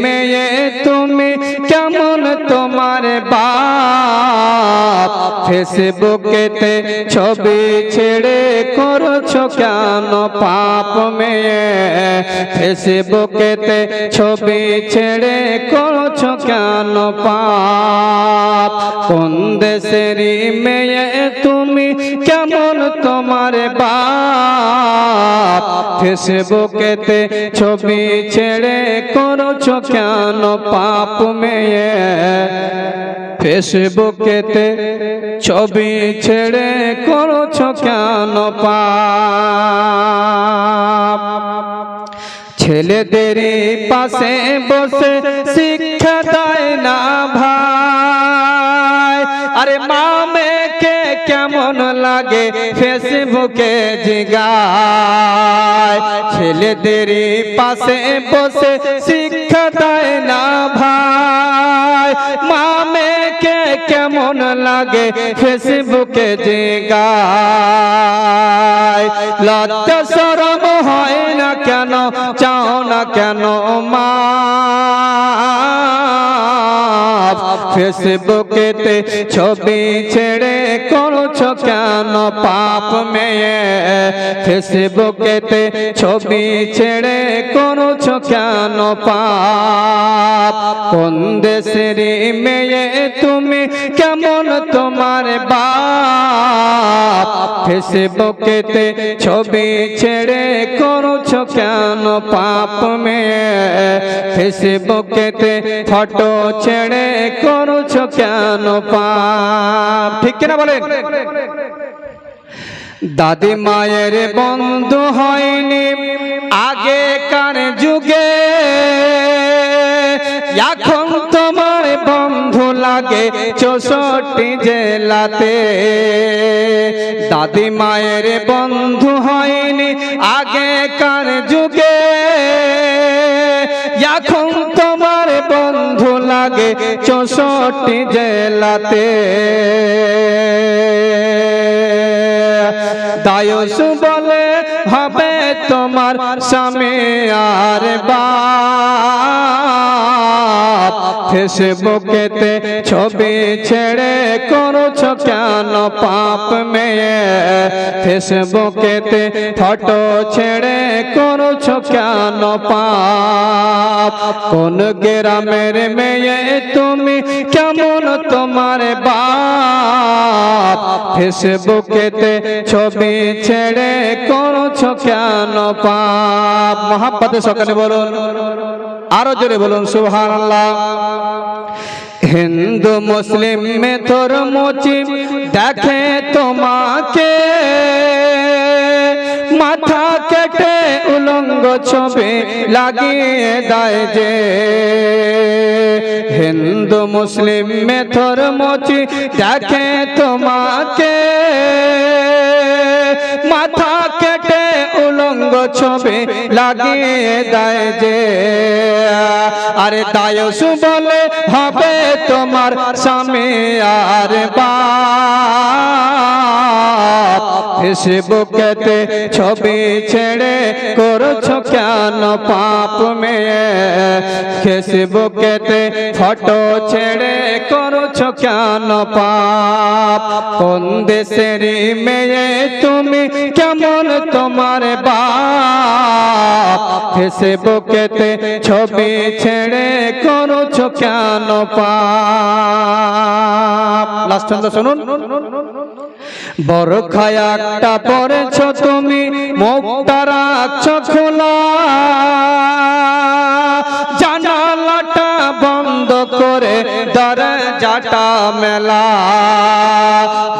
মেয়ে তুমি কেমন তোমার বাপ ফেসবুকেতে ছবি ছেড়ে করছ কেন? পাপ মেয়ে, ফেসবুকেতে ছবি ছেড়ে করছ কেন? পাপ। কোন দেশেরই মেয়ে তুমি? কেমন তোমার বাপ? ফেসবুকেতে ছবি ছেড়ে করছ কেন? পাপ মেয়ে ফেসবুকেতে ছবি ছেড়ে করছ কেন পাপ? ছেলেদেরই পাশে বসে শিক্ষা দেয় না ভাই। আরে মামেকে কেমন লাগে ফেসবুকে জিগায়। ছেলেদেরই পাশে বসে শিক্ষা দেয় না ভাই। মামেকে কেমন লাগে ফেসবুকে জিগায়। লজ্জা সরম হয় না কেন, চাও না কেন মা ফেসবুকেতে ছবি ছেড়ে করছ কেন পাপ মেয়ে? ফেসবুকেতে ছবি ছেড়ে করছ কেন পাপ? কোন দেশের মেয়ে তুমি কেমন তোমার বাপ? ফেসবুকেতে ছবি ছেড়ে করছ কেন পাপ মেয়ে? ফেসবুকেতে ফটো ছেড়ে করছ কেন পাপ? ঠিক কিনা বলেন? দাদি মায়ের বন্ধু হয়নি আগেকার যুগে। এখন লাগে চৌষট্টি জেলাতে। দাদি মায়ের বন্ধু হয়নি আগেকার যুগে। এখন তোমার বন্ধু লাগে চৌষট্টি জেলাতে। দায়স বলে হবে তোমার স্বামী আর বাপ ফেসবুকেতে ছবি ছেড়ে করছ কেন পাপ মেয়ে? ফেসবুকেতে ফটো ছেড়ে করছ কেন পাপ? কোন গ্রামের মেয়ে তুমি, কেমন তোমার বাপ? ফেসবুকেতে ছবি ছেড়ে করছ কেন পাপ? মহাপাতে সকালে বলুন, আরও জোরে বলুন সুহান হিন্দু মুসলিম মে তোর মুচি দেখে তোমাকে, মাথা কেটে ছবি লাগিয়ে দেয় যে হিন্দু মুসলিম মে তোর মুচি দেখে তোমাকে। মাথা কেটে উলঙ্গ ছবি লাগিয়ে দেয় যে আরে দায়স বলে হবে তোমার স্বামী আর বাপ ফেসবুকেতে ছবি ছেড়ে করছ কেন পাপ মেয়ে? ফেসবুকেতে ফটো ছেড়ে করছ কেন পাপ? কোন দেশের মেয়ে তুমি? কেমন তোমার বাপ? ফেসবুকেতে ছবি ছেড়ে করছ কেন পাপ? লাস্ট শুনুন। বড় একটা পড়েছ তুমি মুখটা রাখছ খোলা। জানালাটা বন্ধ করে দরজাটা মেলা।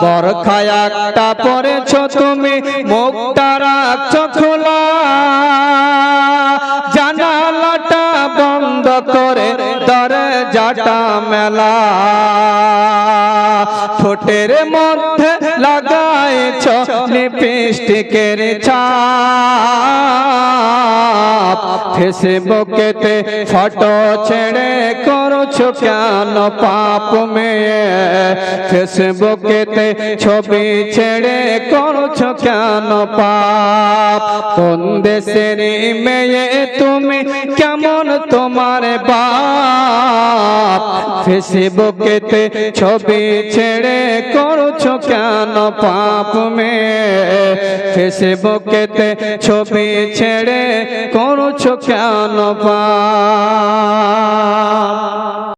বরখা একটা পড়েছ তুমি মুখটা রাখছ খোলা। জানালাটা বন্ধ করে দরজাটা মেলা। ঠোঁটের মধ্যে ফেসবুকেতে ফটো ছেড়ে করছ কেন পাপ মেয়ে? ফেসবুকেতে ছবি ছেড়ে করছ কেন পাপ? কোন দেশের মেয়ে তুমি? কেমন তোমার বাপ? ফেসবুকেতে ছবি ছেড়ে করছ কেন পাপ মেয়ে ফেসবুকেতে ছবি ছেড়ে করছ কেন পাপ